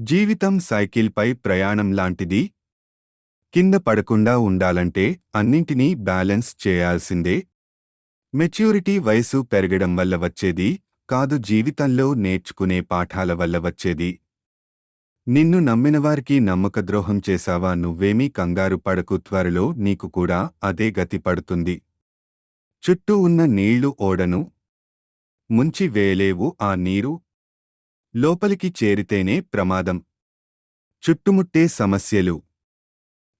జీవితం సైకిల్పై ప్రయాణం లాంటిది? కింద పడకుండా ఉండాలంటే అన్నింటినీ బ్యాలెన్స్ చేయాల్సిందే. మెచ్యూరిటీ వయసు పెరగడం వల్ల వచ్చేది కాదు జీవితంలో నేర్చుకునే పాఠాల వల్ల వచ్చేది. నిన్ను నమ్మినవారికి నమ్మకద్రోహం చేశావా? నువ్వేమీ కంగారు పడకు త్వరలో నీకు కూడా అదే గతి పడుతుంది. చుట్టూ ఉన్న నీళ్ళు ఓడను. ముంచి వేయలేవు ఆ నీరు లోపలికి చేరితేనే ప్రమాదం. చుట్టుముట్టే సమస్యలు.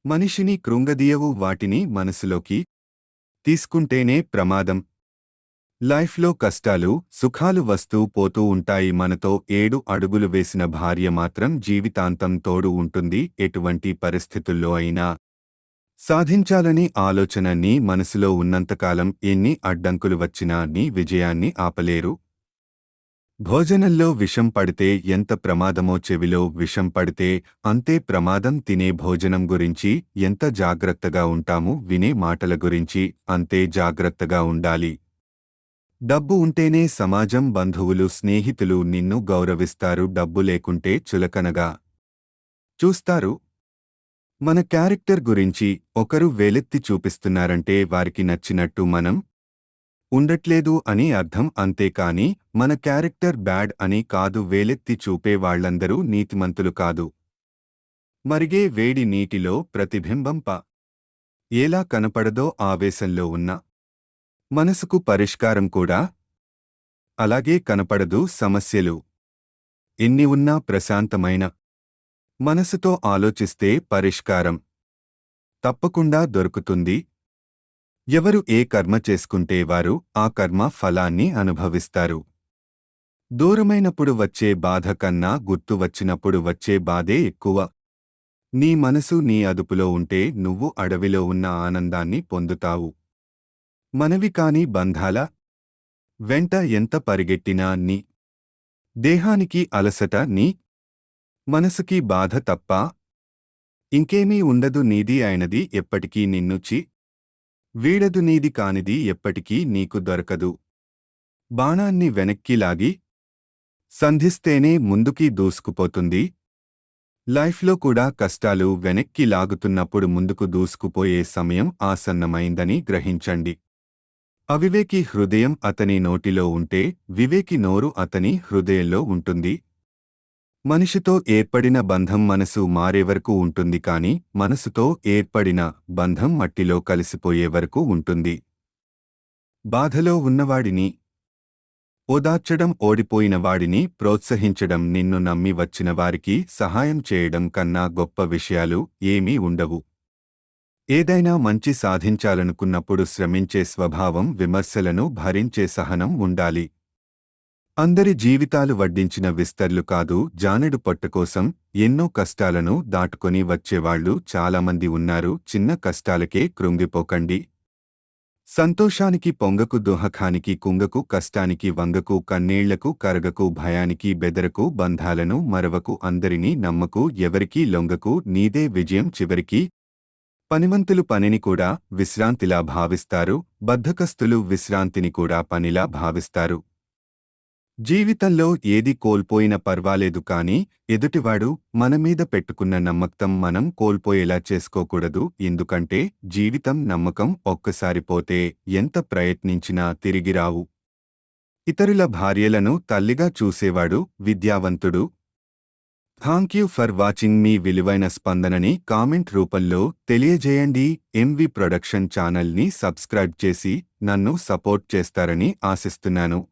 మనిషిని కృంగదీయవు వాటిని మనసులోకి తీసుకుంటేనే ప్రమాదం. లైఫ్లో కష్టాలు సుఖాలు వస్తూ పోతూ ఉంటాయి. మనతో ఏడు అడుగులు వేసిన భార్య మాత్రం జీవితాంతం తోడు ఉంటుంది. ఎటువంటి పరిస్థితుల్లో అయినా సాధించాలని ఆలోచన నీ మనసులో ఉన్నంతకాలం ఎన్ని అడ్డంకులు వచ్చినా నీ విజయాన్ని ఆపలేరు. భోజనంలో విషం పడితే ఎంత ప్రమాదమో చెవిలో విషం పడితే అంతే ప్రమాదం తినే భోజనం గురించి ఎంత జాగ్రత్తగా ఉంటాము వినే మాటల గురించి అంతే జాగ్రత్తగా ఉండాలి. డబ్బు ఉంటేనే సమాజం బంధువులు స్నేహితులు నిన్ను గౌరవిస్తారు. డబ్బు లేకుంటే చులకనగా చూస్తారు. మన క్యారెక్టర్ గురించి ఒకరు వేలెత్తి చూపిస్తున్నారంటే వారికి నచ్చినట్టు మనం ఉండట్లేదు అని అర్థం అంతేకాని మన క్యారెక్టర్ బ్యాడ్ అని కాదు వేలెత్తి చూపే వాళ్ళందరూ నీతిమంతులు కాదు. మరిగే వేడి నీటిలో ప్రతిబింబంప ఎలా కనపడదో ఆవేశంలో ఉన్న. మనసుకు పరిష్కారం కూడా. అలాగే కనపడదు సమస్యలు. ఎన్ని ఉన్నా ప్రశాంతమైన. మనసుతో ఆలోచిస్తే పరిష్కారం. తప్పకుండా దొరుకుతుంది. ఎవరు ఏ కర్మ చేసుకుంటే వారు ఆ కర్మ ఫలాన్ని అనుభవిస్తారు. దూరమైనప్పుడు వచ్చే బాధ కన్నా గుర్తు వచ్చినప్పుడు వచ్చే బాధే ఎక్కువ. నీ మనసు నీ అదుపులో ఉంటే నువ్వు అడవిలో ఉన్న ఆనందాన్ని పొందుతావు. మనవి కాని బంధాల వెంట ఎంత పరిగెట్టినా నీ దేహానికి అలసట నీ మనసుకి బాధ తప్ప ఇంకేమీ ఉండదు నీది అయినది ఎప్పటికీ నిన్నుచి వీడదు నీది కానిది ఎప్పటికీ నీకు దొరకదు. బాణాన్ని వెనక్కి లాగి సంధిస్తేనే ముందుకి దూసుకుపోతుంది. లైఫ్లో కూడా కష్టాలు వెనక్కి లాగుతున్నప్పుడు ముందుకు దూసుకుపోయే సమయం ఆసన్నమైందని గ్రహించండి. అవివేకి హృదయం అతని నోటిలో ఉంటే వివేకి నోరు అతని హృదయంలో ఉంటుంది. మనిషితో ఏర్పడిన బంధం మనసు మారే వరకు ఉంటుంది కాని మనసుతో ఏర్పడిన బంధం మట్టిలో కలిసిపోయే వరకు ఉంటుంది. బాధలో ఉన్నవాడిని ఓదార్చడం ఓడిపోయిన వాడిని ప్రోత్సహించడం నిన్ను నమ్మి వచ్చిన వారికి సహాయం చేయడం కన్నా గొప్ప విషయాలు ఏమీ ఉండవు. ఏదైనా మంచి సాధించాలనుకున్నప్పుడు శ్రమించే స్వభావం విమర్శలను భరించే సహనం ఉండాలి. అందరి జీవితాలు వడ్డించిన విస్తర్లు కాదు జానెడు పొట్టకోసం ఎన్నో కష్టాలను దాటుకొని వచ్చేవాళ్ళు చాలామంది ఉన్నారు. చిన్న కష్టాలకే కృంగిపోకండి. సంతోషానికి పొంగకు దుహకానికి కుంగకు కష్టానికి వంగకు కన్నీళ్ళకు కరగకు భయానికి బెదరకు బంధాలను మరవకు అందరినీ నమ్మకు ఎవరికీ లొంగకు నీదే విజయం చివరికి. పనిమంతులు పనిని కూడా విశ్రాంతిలా భావిస్తారు బద్ధకస్తులు విశ్రాంతిని కూడా పనిలా భావిస్తారు. జీవితంలో ఏది కోల్పోయినా పర్వాలేదు కాని ఎదుటివాడు మనమీద పెట్టుకున్న నమ్మకం మనం కోల్పోయేలా చేసుకోకూడదు. ఎందుకంటే జీవితం నమ్మకం ఒక్కసారి పోతే ఎంత ప్రయత్నించినా తిరిగిరావు ఇతరుల భార్యలను తల్లిగా చూసేవాడు విద్యావంతుడు. థ్యాంక్ యూ ఫర్ వాచింగ్ మీ విలువైన స్పందనని కామెంట్ రూపంలో తెలియజేయండి. ఎంవి ప్రొడక్షన్ ఛానల్ని సబ్స్క్రైబ్ చేసి నన్ను సపోర్ట్ చేస్తారని ఆశిస్తున్నాను.